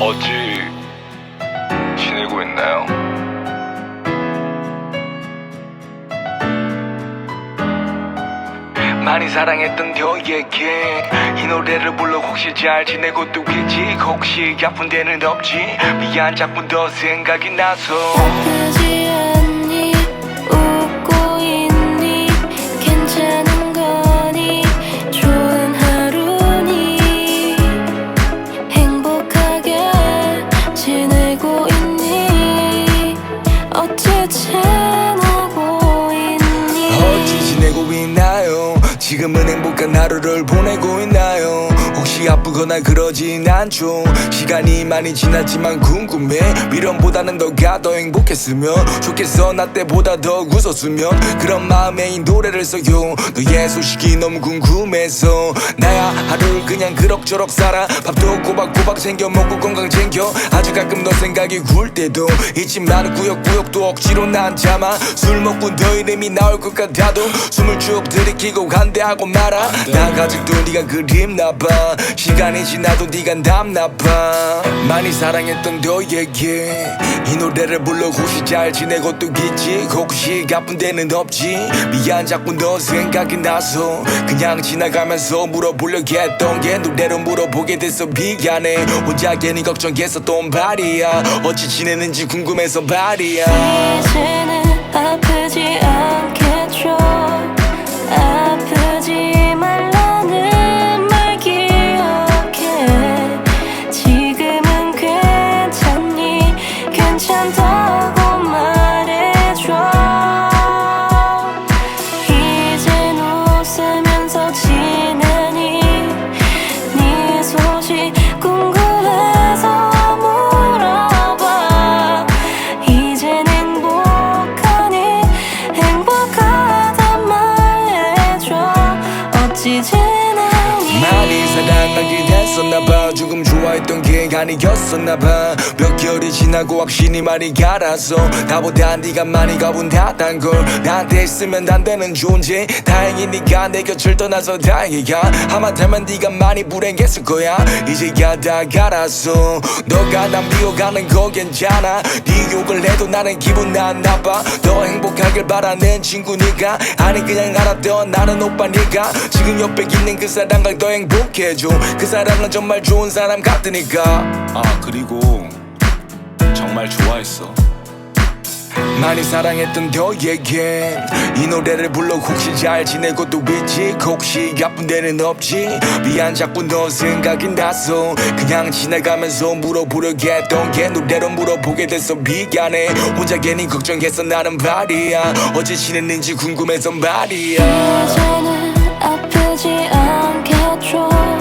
어찌 지내고 있나요? 많이 사랑했던 너에게 이 노래를 불러 혹시 잘 지내고 또 있지? 혹시 아픈 데는 없지? 미안 자꾸 너 생각이 나서 지금은 행복한 하루를 보내고 있나요? 혹시 아프거나 그러진 않죠? 시간이 많이 지났지만 궁금해. 미련보다는 너가 더 행복했으면 좋겠어. 나 때보다 더 웃었으면 그런 마음에 이 노래를 써요. 너의 소식이 너무 궁금해서 나야 하루를 그냥 그럭저럭 살아. 밥도 꼬박꼬박 챙겨 먹고 건강 챙겨. 아주 가끔 너 생각이 굴 때도 있지만 구역구역도 억지로 난 참아. 술 먹고 너 이름이 나올 것 같아도 숨을 쭉 들이키고 간대하고 말아. 난 아직도 네가 그립나 봐 시간이 지나도 네가 남나봐. 많이 사랑했던 너에게 이 노래를 불러 혹시 잘 지내고 또 있지? 혹시 아픈 데는 없지? 미안 자꾸 너 생각이 나서 그냥 지나가면서 물어보려고 했던 게 노래로 물어보게 돼서 미안해. 혼자 괜히 걱정했었던 말이야. 어찌 지내는지 궁금해서 말이야. 이제는 아프지 않겠죠 괜 아니었었나봐. 몇 개월이 지나고 확신이 많이 갈아서 나보다 네가 많이 가본다단 걸. 나한테 있으면 안 되는 존재. 다행히 네가 내 곁을 떠나서 다행이야. 하마터면 네가 많이 불행했을 거야. 이제야 다 갈았어 너가 난 비워가는 거 괜찮아. 네 욕을 해도 나는 기분 안 나빠 더 행복하길 바라는 친구니까 아니 그냥 알았던 나는 오빠니까 지금 옆에 있는 그 사람과 더 행복해져 그 사람은 정말 좋은 사람 같으니까 아 그리고 정말 좋아했어. 많이 사랑했던 너에게 이 노래를 불러 혹시 잘 지내고 또 있지? 혹시 아픈 데는 없지? 미안 자꾸 너 생각이 나서 그냥 지나가면서 물어보려고 했던 게 노래로 물어보게 돼서 미안해. 혼자 괜히 걱정해서 나는 말이야. 어제 지냈는지 궁금해서 말이야. 이제는 아프지 않겠죠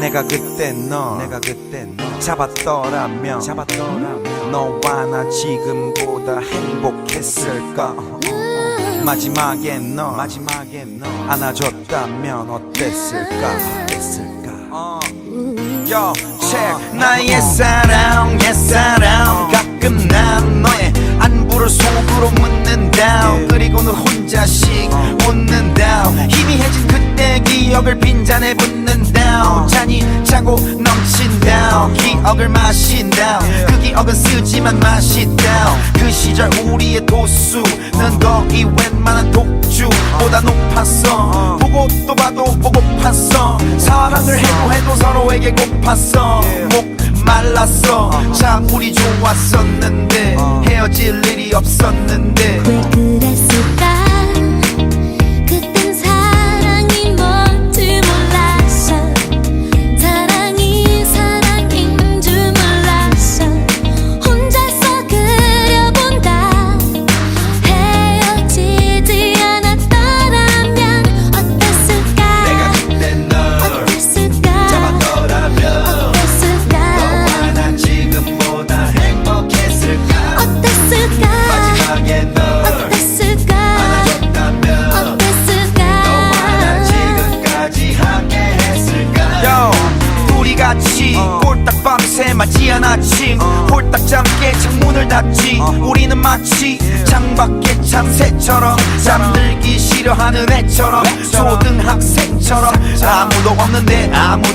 내가 그때 너 내가 그때 너 잡았더라면 잡았더라면 너와 나 지금보다 행복했을까? 마지막에 너 마지막에 너 안아줬다면 어땠을까? 어땠을까? Yo, check. 나의 사랑 옛사랑. 가끔 난 너의 안부를 속으로 묻는다 그리고는 혼자씩 웃는다 희미해진 그때 기억을 빈잔에 붓는다 잔이 차고 넘친다 기억을 마신다 그 기억은 쓰지만 맛있다 그 시절 우리의 도수는 거의 웬만한 독주보다 높았어. 보고 또 봐도 보고팠어. 사랑을 해도 해도 서로에게 고팠어. 목 말랐어. 참 우리 좋았었는데. 헤어질 일이 없었는데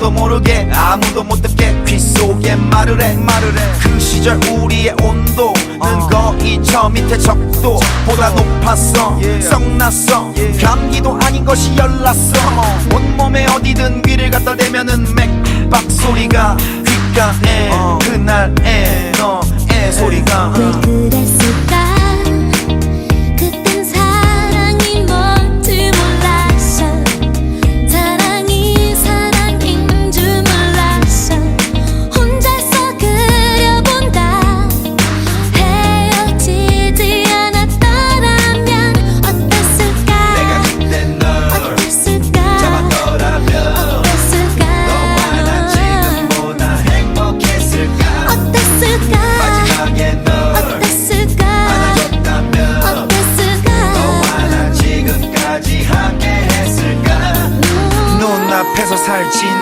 아무도 모르게 아무도 못 듣게 귀 속에 말을 해 말을 해그 시절 우리의 온도는 거의 저 밑에 적도 보다 높았어. 썩났어. 감기도 아닌 것이 열났어. 온몸에 어디든 귀를 갖다 대면은 맥박 소리가 귓가에 그날의 너의 소리가. 왜 그랬을까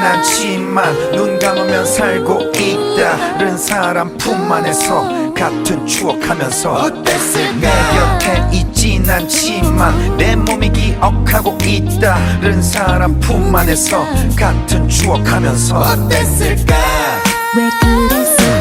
않지만 눈 감으면 살고 있다 른 사람 품 안에서 같은 추억하면서 어땠을까 내 곁에 있진 않지만 내 몸이 기억하고 있다 른 사람 품 안에서 같은 추억하면서 어땠을까? 왜 그랬을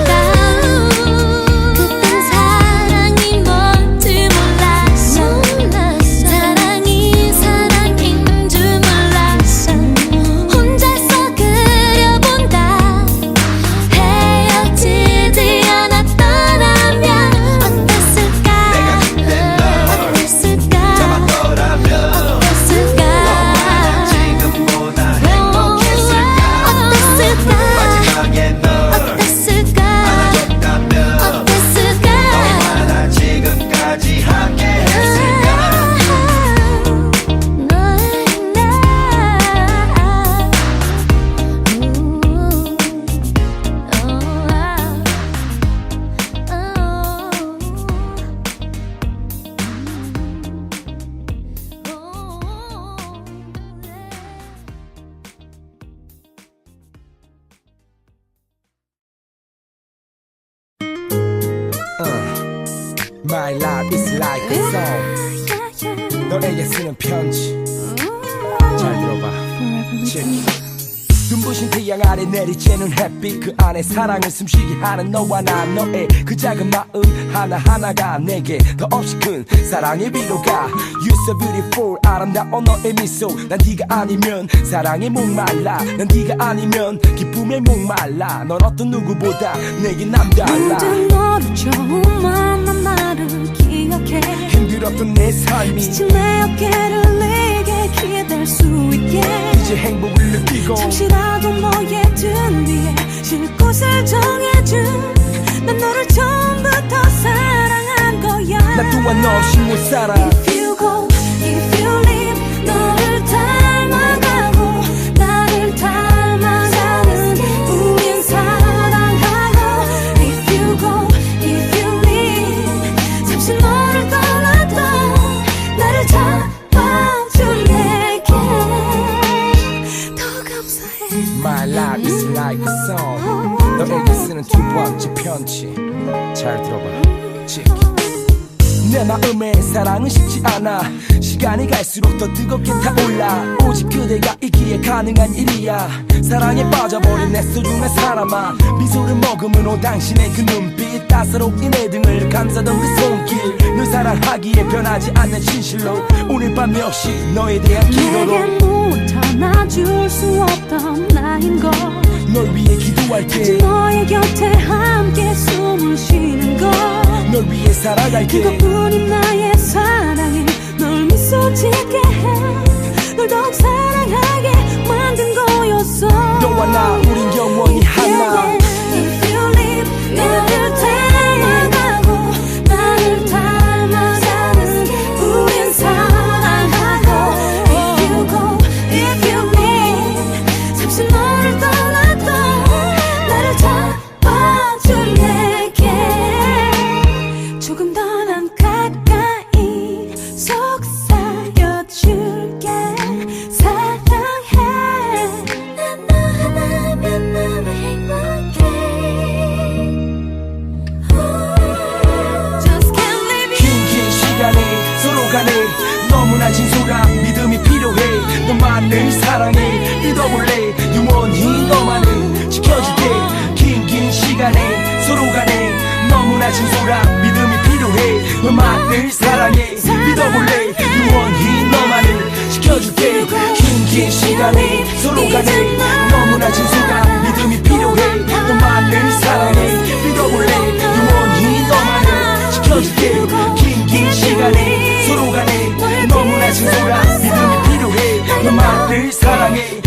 내리쬐는 햇빛 그 안에 사랑을 숨쉬게 하는 너와 나 너의 그 작은 마음 하나하나가 내게 더 없이 큰 사랑의 위로가 You so beautiful. 아름다운 너의 미소. 난 네가 아니면 사랑에 목말라. 난 네가 아니면 기쁨에 목말라. 넌 어떤 누구보다 내게 남달라. 너를 처음 만난 나를 기억해. 힘들었던 내 삶이 지친 내 어깨를 내게 기댈 수 있게. 이제 행복을 느끼고 잠시라도 너의 등 뒤에 쉴 곳을 정해준 난 너를 처음부터 사랑한 거야. 나 또한 너 없이 못 살아. If you go, 식지 않아. 시간이 갈수록 더 뜨겁게 타올라. 오직 그대가 있기에 가능한 일이야. 사랑에 빠져버린 내 소중한 사람아. 미소를 머금은 당신의 그 눈빛 따사롭게 내 등을 감싸던 그 손길. 늘 사랑하기에 변하지 않는 진실로 오늘 밤 역시 너에 대한 기도로 내게 무엇 하나 줄수 없던 나인 걸널 위해 기도할게 너의 곁에 함께 숨을 쉬는 걸 널 위해 살아갈게. 그것뿐인 나의 사랑이 널 미소 짓게 해널 더욱 사랑하게 만든 거였어. 너와 나 우린 영원히 하나 시간에 서로 간에 너무나 진솔한 믿음이 필요해. 너만을 사랑해 믿어볼래. 영원히 너만을 지켜줄게. 긴 긴 시간에 서로 간에 너무나 진솔한 믿음이 필요해. 너만을 사랑해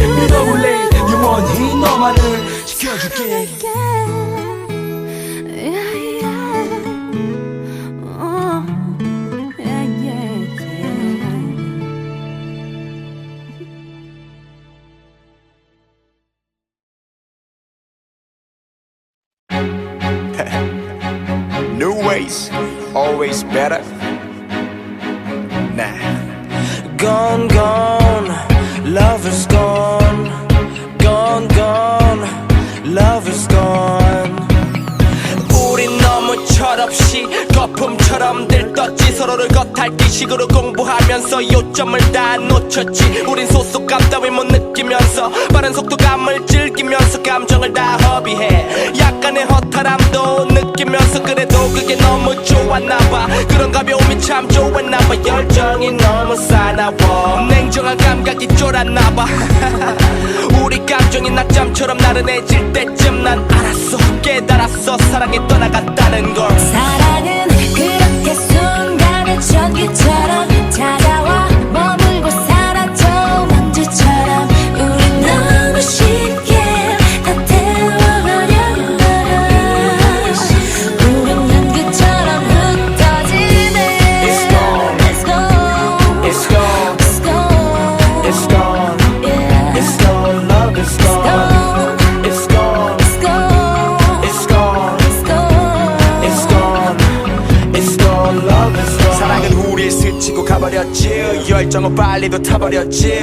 better. Nah. Gone, gone, love is gone. Gone, gone, love is gone. 우린 너무 철없이 거품처럼 들떴지 서로를 겉핥기 식으로 공부하면서 요점을 다 놓쳤지. 우린 소속감 따위 못 느끼면서 빠른 속도감을 즐기면서 감정을 다 허비해. 약간의 허탈함도 느끼면서 그래도 그게 너무 좋았나봐. 그런 가벼움이 참 좋았나봐. 열정이 너무 사나워. 냉정한 감각이 쫄았나봐. 우리 감정이 낮잠처럼 나른해질 때쯤 난 알았어. 깨달았어. 사랑이 떠나갔다는 걸. 사랑은 그렇게 순간의 전기처럼 빨리도 타버렸지.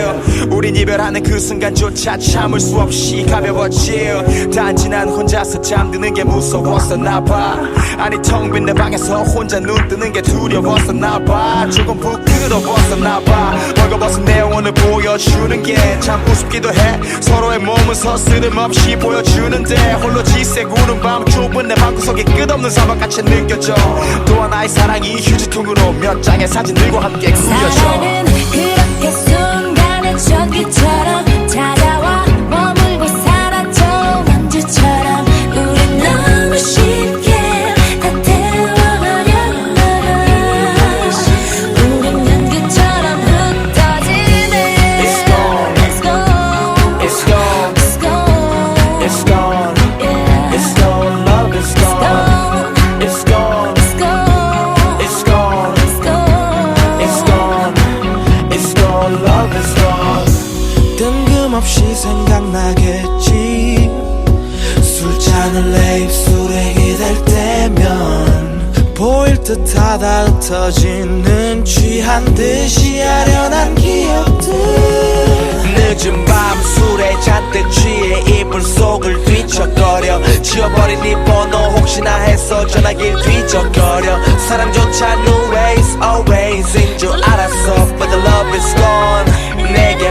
우린 이별하는 그 순간조차 참을 수 없이 가벼웠지. 단지 난 혼자서 잠드는 게 무서웠어 나봐. 아니 텅 빈 내 방에서 혼자 눈 뜨는 게 두려웠어 나봐. 조금 부끄러웠어 나봐. 벌거벗은 내 영혼을 보여주는 게 참 우습기도 해. 서로의 몸은 서스름없이 보여주는데 홀로 지새구는 밤 좁은 내 방구석이 끝없는 사막같이 느껴져. 또 하나의 사랑이 휴지통으로 몇 장의 사진들과 함께 꾸며져 그렇게 순간의 전기처럼 내 입술에 기댈 때면 보일 듯 하다 흩어지는 취한 듯이 아련한 기억들. 늦은 밤 술에 잔뜩 취해 이불 속을 뒤척거려. 지워버린 네 번호 혹시나 해서 전화길 뒤적거려. 사랑조차 new ways always 인줄 알았어 But the love is gone. 내게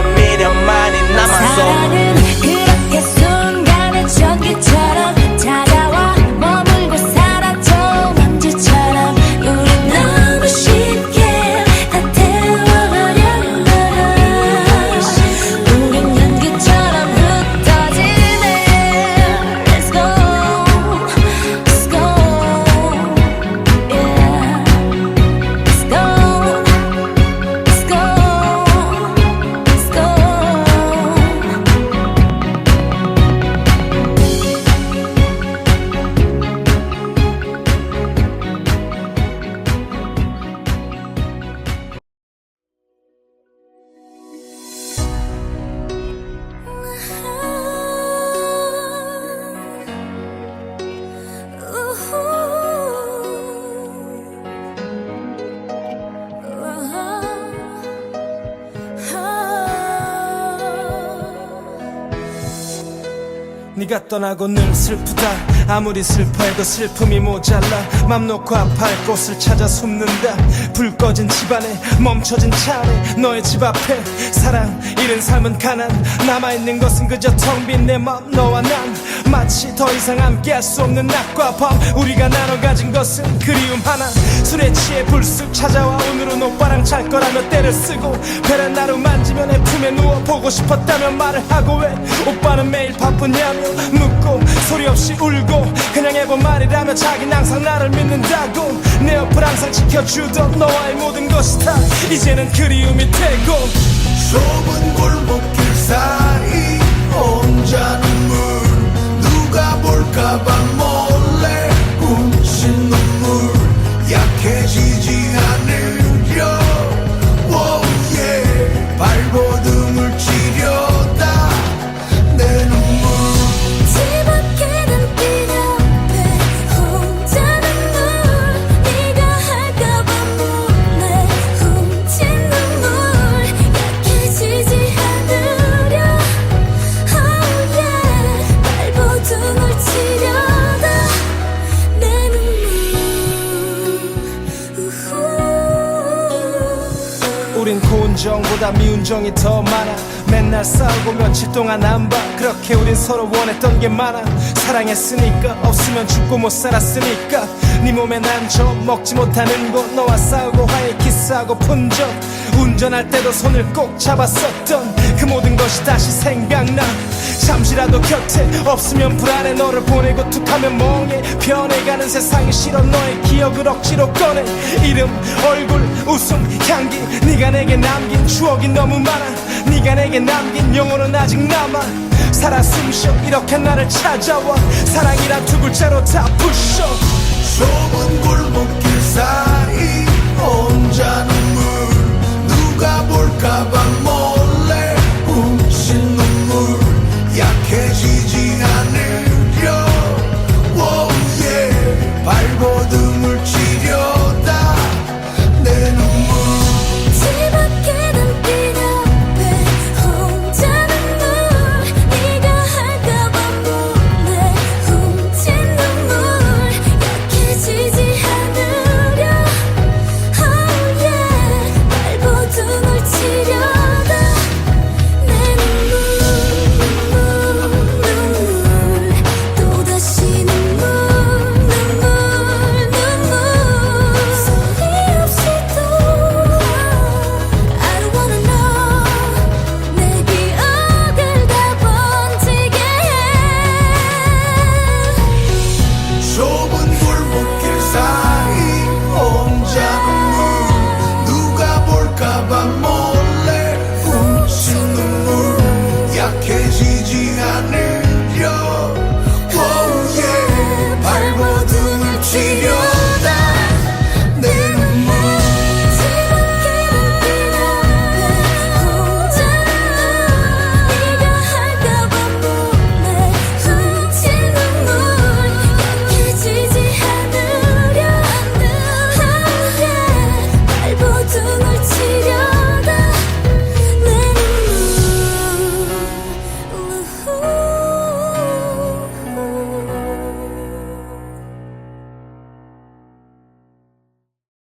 네가 떠나고 늘 슬프다 아무리 슬퍼해도 슬픔이 모자라 맘 놓고 아파할 곳을 찾아 숨는다. 불 꺼진 집안에 멈춰진 차 안에 너의 집 앞에 사랑 잃은 삶은 가난. 남아있는 것은 그저 텅 빈 내 맘 너와 난. 마치 더 이상 함께할 수 없는 낮과 밤. 우리가 나눠 가진 것은 그리움 하나. 술에 취해 불쑥 찾아와 오늘은 오빠랑 잘 거라며 때를 쓰고 베란다로 만지면 내 품에 누워 보고 싶었다며 말을 하고 왜? 오빠는 매일 바쁘냐며 묻고 소리 없이 울고 그냥 해본 말이라며 자기는 항상 나를 믿는다고. 내 옆을 항상 지켜주던 너와의 모든 것이 다 이제는 그리움이 되고. 좁은 골목길 사이 혼자 눈물 누가 볼까봐 우린 고운 정보다 미운 정이 더 많아. 맨날 싸우고 며칠 동안 안봐. 그렇게 우린 서로 원했던 게 많아. 사랑했으니까 없으면 죽고 못 살았으니까. 네 몸에 난저 먹지 못하는 곳 너와 싸우고 화해 키스하고 푼적. 운전할 때도 손을 꼭 잡았었던 그 모든 것이 다시 생각나 잠시라도 곁에 없으면 불안해. 너를 보내고 툭하면 멍해. 변해가는 세상이 싫어. 너의 기억을 억지로 꺼내. 이름 얼굴 웃음 향기. 네가 내게 남긴 추억이 너무 많아. 네가 내게 남긴 영혼은 아직 남아. 살아 숨쉬어. 이렇게 나를 찾아와. 사랑이란 두 글자로 다 부셔. 좁은 골목길 사이 혼자 눈물 누가 볼까봐